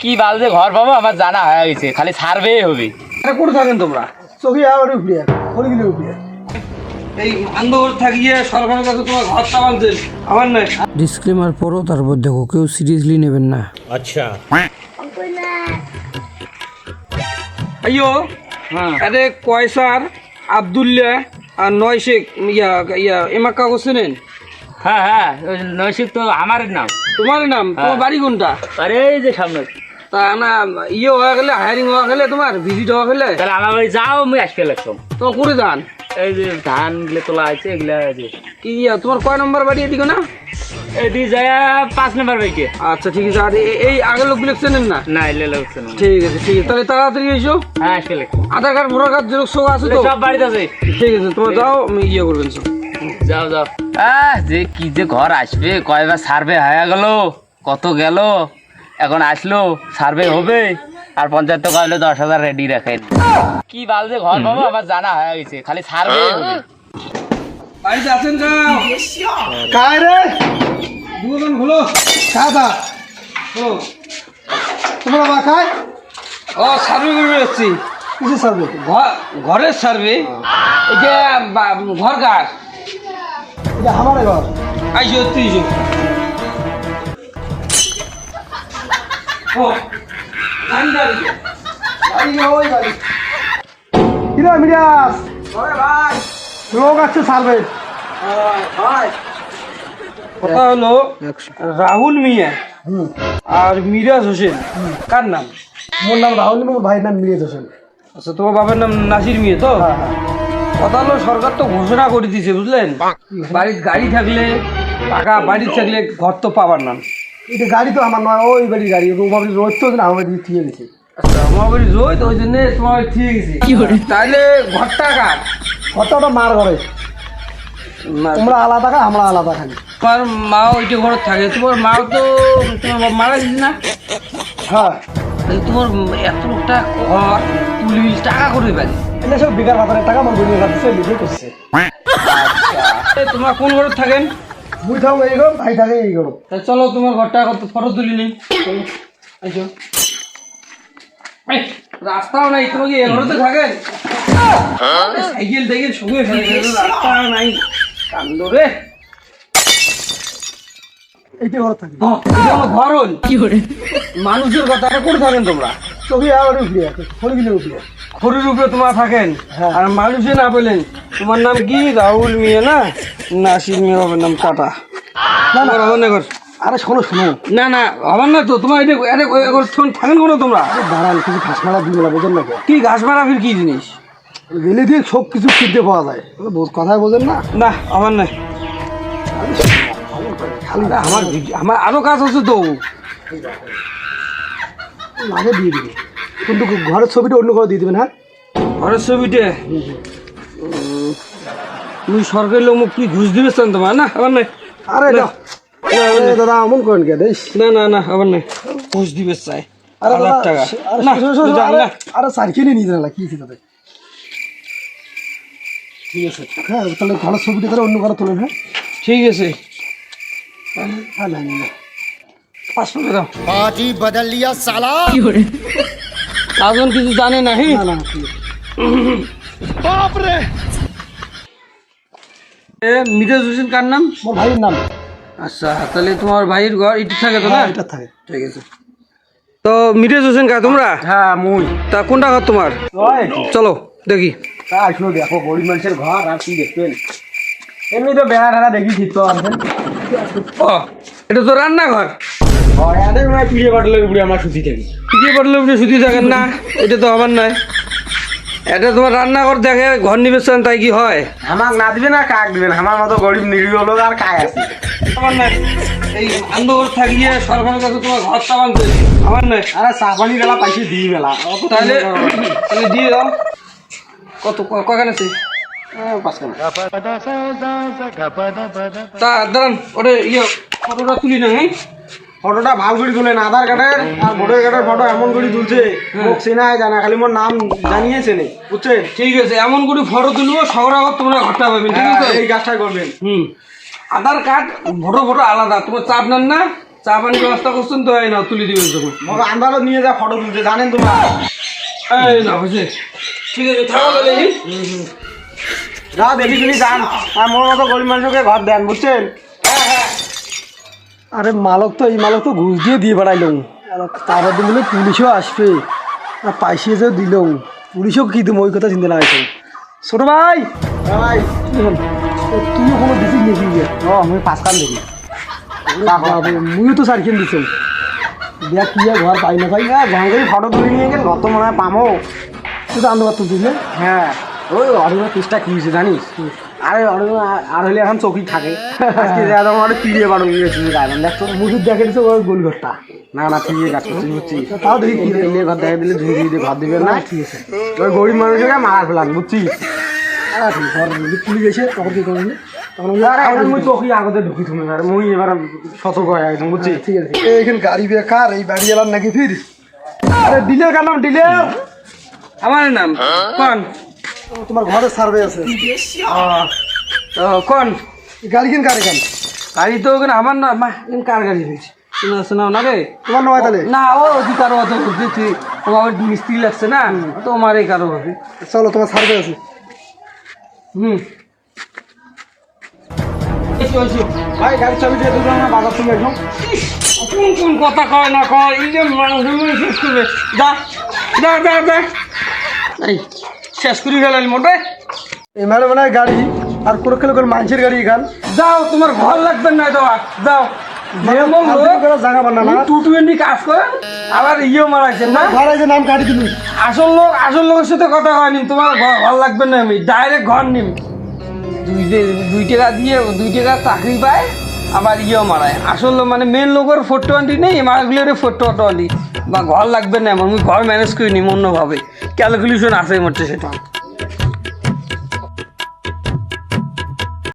কি বালতে ঘর পাবো আমার জানা হয়ে গেছে খালি সার্ভে হবে। কোথায় থাকেন তোমরা? চোখে আবার উপরে হরিগুলি উপরে এই আন্দোলন থাকিয়ে সরকারের কাছে তোমার আমার নয় ডিসক্লেমার পরও তারপর দেখো কেউ সিরিয়াসলি নেবেন না। আইয়ো হ্যাঁ আরে কয়সার আবদুল্লাহ আর নয় শেখ ইয়া ইয়া এমাক্কা হ্যাঁ হ্যাঁ নৈশিক তো আমার নাম। তোমার নাম? তোমার বাড়ি কোনটা? আরে এই যে সামনে। তা না ইয়ে গেলে হায়ারিং গেলে তোমার ভিজিট গেলে। তাহলে আমার বাড়ি যাও আমি আসতে লাগতাম তো করে যান। এই যে ধানগুলো তোলা আছে এগুলা এই কি তোমার কয় নম্বর বাড়ি এদিকে না? এদিকে যায় পাঁচ নম্বর বাইকে আচ্ছা ঠিক আছে। আর এই আগের লোকগুলো চেনেন না? না এলে লাগছে না। ঠিক আছে ঠিক আছে। তাহলে তাড়াতাড়ি এসো। হ্যাঁ আসতে লাগতাম Aadhaar card voter card xerox সব আছে তো? সব বাড়িতে আছে। ঠিক আছে তোমার যাও আমি ইয়ে করবেন সব। যাও যাও। আহ যে কি যে ঘর আসবে কয়বার সার্ভে হয়ে গেল কত গেল? এখন আসলো সার্ভে হবে আর পঞ্চায়েত তো কইলো দশ হাজার রেডি রাখেন কি বালতে ঘর পাবো আমার জানা হয়ে গেছে খালি সার্ভে হবে। বাড়িতে আছেন কায় রে? দুজন হলো কাদা হলো। তোমরা বা খায় ও সার্ভে করে যাচ্ছি কিসে সার্ভে ঘর- ঘরের সার্ভে যে বা- ঘর কার? এটা আমার ঘর। আইসো তিরিশো কিরা মিরাজ ভাই। লোক আছে সার্ভে। কথা হলো রাহুল মিয়া আর মিরাজ হোসেন। কার নাম? মোর নাম রাহুল মোর ভাইয়ের নাম মিরাজ হোসেন। আচ্ছা তোমার বাবার নাম নাসির মিয়া তো? হ্যাঁ হ্যাঁ। কথা হলো সরকার তো ঘোষণা করে দিছে বুঝলেন? বাড়ির গাড়ি থাকলে টাকা বাড়ি থাকলে ঘর তো পাবার না। এটা গাড়ি তো আমার নয় ওই বাড়ির গাড়ি ও বাড়ির রোজ তো না আমার বাড়ি ঠিক গেছে আচ্ছা আমার বাড়ি রোজ ওই জন্য তোমার ঠিক গেছে তাহলে ঘরটা কার? ওটা মার ঘরে। তোমরা আলাদা খাই আমরা আলাদা খাই। তোমার মা ওইটা ঘর থাকে তোমার মাও তো তোমার মারা গেছে না? হ্যাঁ। তোমার এত লোকটা ঘর তুলি টাকা করে পারি এটা সব বিঘার হাজারের টাকা আমার দুনিয়া কাছে লিখে করছে। তোমার কোন ঘরে থাকেন? মুই থাকব এই ভাই থাকে এই তাহলে চলো তোমার ঘরটা কত ফটো তুলি নেই। আইসো। রাস্তাও নাই তোমাকে এ ঘরে তো থাকেন সাইকেল টাইকেল সঙ্গে রাস্তা নাই। কান্দ রে। এইটা ঘর থাকে। এটা আমার ঘর হল। মানুষের কথা করে থাকেন তোমরা? চোখে আবার উপরে হরিগুলি উপরে খড়ির উপরে তোমরা থাকেন? হ্যাঁ। আর মানুষে না বলেন তোমার নাম কি? রাহুল মিয়া না? নাসির মিয়া বাবার নাম টাটা। না না। না ঘর। আরে শোনো শোনো। না না আমার না তো তোমার এটা থাকেন কোনো তোমরা? দাঁড়ান কিছু ঘাস মারা দিয়ে মেলা বোঝেন না কি ঘাস মারা ফির কি জিনিস? গেলে দিয়ে সব কিছু কিনতে পাওয়া যায়। কথাই বোঝেন না? না আমার নাই। খালি আমার আমার আরও কাজ আছে তো। লাগে দিয়ে দিবে। কিন্তু ঘরের ছবিটা অন্য ঘরে দিয়ে দেবেন হ্যাঁ? ঘরের ছবিটা? তুই সরকারি লোক তুই ঘুষ দিবে তোমার? না আবার নাই। আরে দাদা অমন করেন কে দেশ? না না না নাই। ঘুষ দিবে চাই ঠিক আছে। হ্যাঁ তাহলে ঘরের ছবিটা তাহলে অন্য হ্যাঁ? ঠিক আছে। হ্যাঁ, পাঁচশো বদল লিয়া সালা। কাজন কিছু জানে না হি না না ঠিক আছে। এ, মিরাজ হোসেন কার নাম? মোর ভাইয়ের নাম। আচ্ছা তাহলে তোমার ভাইয়ের ঘর ইটি থাকে তো না? হ্যাঁ এটা থাকে। ঠিক আছে। তো মিরাজ হোসেন কা তোমরা? হ্যাঁ মুই। তা কোনটা ঘর তোমার? চলো দেখি। তা আসলো দেখো গরিব মানুষের ঘর আর কি দেখবেন এমনি তো বেড়া টেড়া দেখি ঠিক তো আনছেন ও এটা তো রান্নাঘর। এদের মানে পিড়ে বাটলের উপরে আমার সুতি থাকি। পিছিয়ে পড়লে উপরে শুধু থাকেন না এটা তো আমার নয়। এটা তোমার রান্নাঘর দেখে ঘর নিবেশন তাই কি হয়? আমাক না দিবেন আর কাক দিবেন আমার মতো গরিব নিরীহ লোক আর কায় আছে। আমার নয়। এই আন্দোলন থাকিয়ে সরকারের কাছে তোমার আমার নয়। আরে চা পানি বেলা পাইছে দিই বেলা। তাহলে তাহলে দিয়ে দাও। কত ক- আছে? তা দাঁড়ান ওটা ইয়ে ফটোটা তুলি না হ্যাঁ? ফটোটা ভালো করে তুলেন আধার কার্ডের আর ভোটার কার্ডের ফটো এমন করে তুলছে মোক চেনাই জানা খালি মোর নাম জানিয়েছে নে বুঝছে? ঠিক আছে এমন করে ফটো তুলবো সবার আবার তোমরা ঘরটা পাবেন ঠিক আছে? এই কাজটা করবেন। হুম। আধার কার্ড ভোটো ভোটো আলাদা তোমার চাপ নেন না চা পানির ব্যবস্থা করছেন তো এই না তুলে দিবেন তখন মোক আন্দালত নিয়ে যা ফটো তুলছে জানেন তোমরা? এই না হয়েছে ঠিক আছে থাকো এই। যা দেখি শুনি যান। আর মোর মতো গরিব মানুষকে ঘর দেন বুঝছেন? আরে মালক তো এই মালক তো ঘুষ দিয়ে দিয়ে বেড়াইলাম তারপর দিন বলে পুলিশও আসবে। আর পাইসিয়ে যে দিল। পুলিশও কি দেবো ওই কথা চিন্তা না আছে ছোট ভাই! ভাই। তুইও কোনো দিছিস নাকি ও আমি পাঁচ কান দেখি মুইও তো সারখিন দিছ দেখ কি ঘর পাই না পাই। ভাঙ্গি ফটো তুলে নিয়ে গেল ঘর তো মনে হয় পামো। তুই তো আন্দাজ তুলছিস না? হ্যাঁ। ওই অরিজিনাল পিসটা কি হয়েছে জানিস? আরে আর হলে এখন চৌকি থাকে। আজকে যা তখন অনেক পিড়িয়ে বাড়ো গিয়েছি গাইলাম দেখ তো দেখে দিছে ওই গোল ঘরটা। না না ঠিক আছে গাছ বুঝছি। তাও দেখি রে। ঘর দেখা দিলে ধুই দিয়ে ঘর দিবে না? ঠিক আছে। ওই গরিব মানুষকে মার ফেলাম ঘর পুলিশ এসে তখন কি হয়ে বুঝছি? ঠিক আছে এইখানে গাড়ি বেকার এই বাড়ি এলাম নাকি আরে ডিলের কার নাম ডিলের আমার নাম কোন? তোমার ঘরে সার্ভে আছে কোন গাড়ি কিন কারে কান গাড়ি তো ওখানে আমার না কার গাড়ি হয়েছে শোনা শোনাও না রে তোমার নয় তাহলে না ও অধিকার অত বুঝেছি মিস্ত্রি লাগছে না তো আমার এই কারও হবে চলো তোমার সার্ভে আছে হুম। ভাই গাড়ির চাবি দিয়ে দুটো না বাজার তুমি একদম কোন কোন কথা কয় না কয় এই যে মানুষ যা যা যা যা এই শেষ করে গেলেন মোটে। এই মানে মানে গাড়ি আর কোনো খেলে করে মানুষের গাড়ি এখান। যাও তোমার ঘর লাগবে না যাও। যাও লোক আসল আসল লোকের সাথে কথা হয়নি। তোমার ঘর লাগবে না আমি। ডাইরেক্ট ঘর নিম। দুই টাকা দিয়ে দুই টাকা চাকরি পায় আবার ইয়েও মারায়। আসল লোক মানে মেন লোকের ফোর টোয়েন্টি নেই মাগুলোর ফোর টোয়েন্টি বা ঘর লাগবে না আমি ঘর ম্যানেজ করিনি অন্যভাবে ক্যালকুলেশন আছে মোটে সেটা।